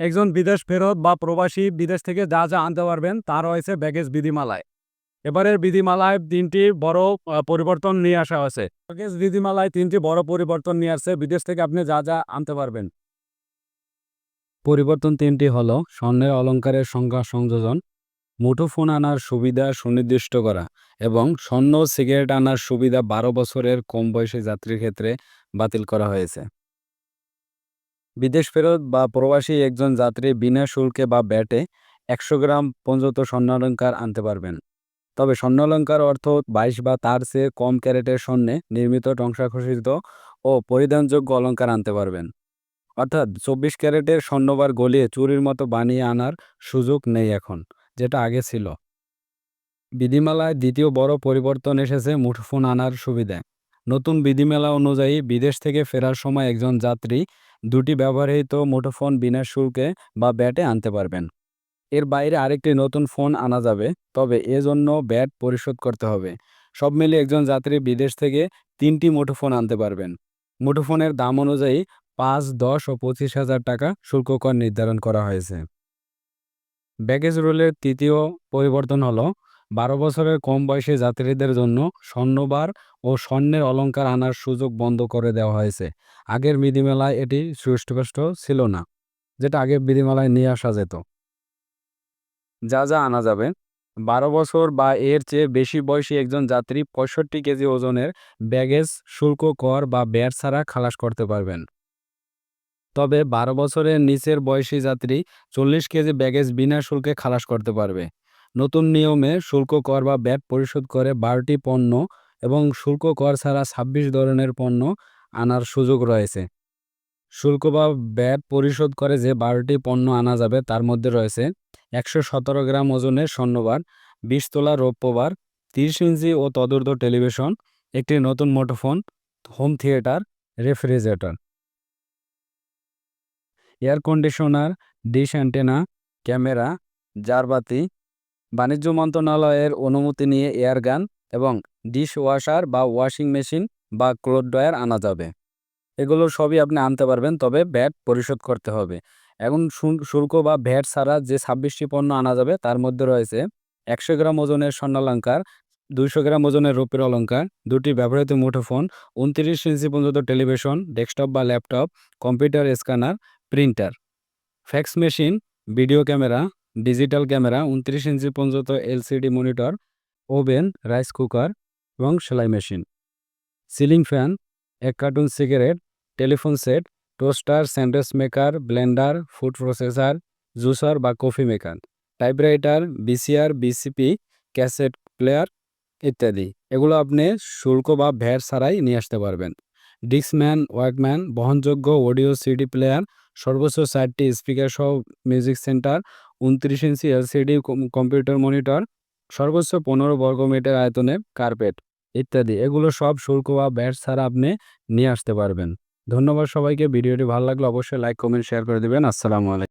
একজন বিদেশ ফেরত বা প্রবাসী বিদেশ থেকে যা যা আনতে পারবেন, তা রয়েছে ব্যাগেজ বিধিমালায়। এবারের বিধিমালায় তিনটি বড় পরিবর্তন নিয়ে আসা হয়েছে। ব্যাগেজ বিধিমালায় তিনটি বড় পরিবর্তন নিয়ে আসছে, বিদেশ থেকে আপনি যা যা আনতে পারবেন। পরিবর্তন তিনটি হল, স্বর্ণের অলংকারের সংখ্যা সংযোজন, মুঠোফোন আনার সুবিধা সুনির্দিষ্ট করা এবং স্বর্ণ সিগারেট আনার সুবিধা বারো বছরের কম বয়সী যাত্রীর ক্ষেত্রে বাতিল করা হয়েছে। বিদেশ ফেরত বা প্রবাসী একজন যাত্রী বিনা শুল্কে বা ব্যাটে একশো গ্রাম পর্যন্ত স্বর্ণালঙ্কার আনতে পারবেন। তবে স্বর্ণালঙ্কার অর্থ বাইশ বা তার চেয়ে কম ক্যারেটের স্বর্ণে নির্মিত ধ্বংসাকর্ষিত ও পরিধানযোগ্য অলঙ্কার আনতে পারবেন। অর্থাৎ চব্বিশ ক্যারেটের স্বর্ণবার গলিয়ে চুরির মতো বানিয়ে আনার সুযোগ নেই এখন, যেটা আগে ছিল। বিধিমালায় দ্বিতীয় বড় পরিবর্তন এসেছে মুঠোফোন আনার সুবিধায় নতুন বিধিমেলা অনুযায়ী বিদেশ থেকে ফেরার সময় একজন যাত্রী দুটি ব্যবহৃত মুঠোফোন বিনা শুল্কে বা ব্যাটে আনতে পারবেন। এর বাইরে আরেকটি নতুন ফোন আনা যাবে, তবে এজন্য ব্যাট পরিশোধ করতে হবে। সব মিলিয়ে একজন যাত্রী বিদেশ থেকে তিনটি মুঠোফোন আনতে পারবেন। মুঠোফোনের দাম অনুযায়ী পাঁচ, দশ ও পঁচিশ হাজার টাকা শুল্ক কর নির্ধারণ করা হয়েছে। ব্যাগেজ রুলের তৃতীয় পরিবর্তন হলো বারো বছরের কম বয়সী যাত্রীদের জন্য স্বর্ণবার ও স্বর্ণের অলংকার আনার সুযোগ বন্ধ করে দেওয়া হয়েছে। আগের বিধিমেলায় এটি সুস্পষ্ট ছিল না, যেটা আগের বিধিমেলায় নিয়ে আসা যেত। যা যা আনা যাবে। বারো বছর বা এর চেয়ে বেশি বয়সী একজন যাত্রী পঁয়ষট্টি কেজি ওজনের ব্যাগেজ, শুল্ক কর বা ব্যাট ছাড়া খালাস করতে পারবেন। তবে বারো বছরের নিচের বয়সী যাত্রী চল্লিশ কেজি ব্যাগেজ বিনা শুল্কে খালাস করতে পারবে। নতুন নিয়মে শুল্ক কর বা ব্যাট পরিশোধ করে বারোটি পণ্য এবং শুল্ক কর ছাড়া ছাব্বিশ ধরনের পণ্য আনার সুযোগ রয়েছে। শুল্ক বা ব্যাট পরিশোধ করে যে বারোটি পণ্য আনা যাবে তার মধ্যে রয়েছে একশো সতেরো গ্রাম ওজনের স্বর্ণবার, বিশ তোলা রৌপ্যবার, তিরিশ ইঞ্চি ও তদূর্ধ্ব টেলিভিশন, একটি নতুন মোটোফোন, home theatre, refrigerator. Air conditioner, dish antenna, camera, জারবাতি বাণিজ্য মন্ত্রণালয়ের অনুমতি নিয়ে এয়ারগান এবং ডিশ ওয়াশার বা ওয়াশিং মেশিন বা ক্লোথ ড্রয়ার আনা যাবে। এগুলো সবই আপনি আনতে পারবেন, তবে ব্যাট পরিশোধ করতে হবে। এখন শুল্ক বা ভ্যাট ছাড়া যে ছাব্বিশটি পণ্য আনা যাবে, তার মধ্যে রয়েছে একশো গ্রাম ওজনের স্বর্ণালঙ্কার, দুইশো গ্রাম ওজনের রূপের অলঙ্কার, দুটি ব্যবহৃত মুঠোফোন, উনত্রিশ ইঞ্চি পর্যন্ত টেলিভিশন, ডেস্কটপ বা laptop, computer scanner, printer, fax machine, video camera digital camera, উনত্রিশ ইঞ্চি পর্যন্ত LCD monitor, oven, rice cooker এবং সেলাই মেশিন। সিলিং ফ্যান, এক carton cigarette, telephone set, toaster, sandwich maker, blender, food processor, juicer বা coffee maker, typewriter, VCR, VCP, cassette player ইত্যাদি। এগুলো আপনি শুল্ক বা ভ্যাট ছাড়াই নিয়ে আসতে পারবেন। ডিক্সম্যান ওয়াকম্যান বহনযোগ্য অডিও, সিডি প্লেয়ার, সর্বোচ্চ চারটি স্পিকার সহ মিউজিক সেন্টার উনত্রিশ ইঞ্চি এলসিডি কম্পিউটার মনিটর, সর্বোচ্চ পনেরো বর্গমিটার আয়তনে কার্পেট ইত্যাদি। এগুলো সব শুল্ক বা ব্যাট ছাড়া আপনি নিয়ে আসতে পারবেন। ধন্যবাদ সবাইকে। ভিডিওটি ভালো লাগলে অবশ্যই লাইক, কমেন্ট, শেয়ার করে দেবেন। আসসালামু আলাইকুম।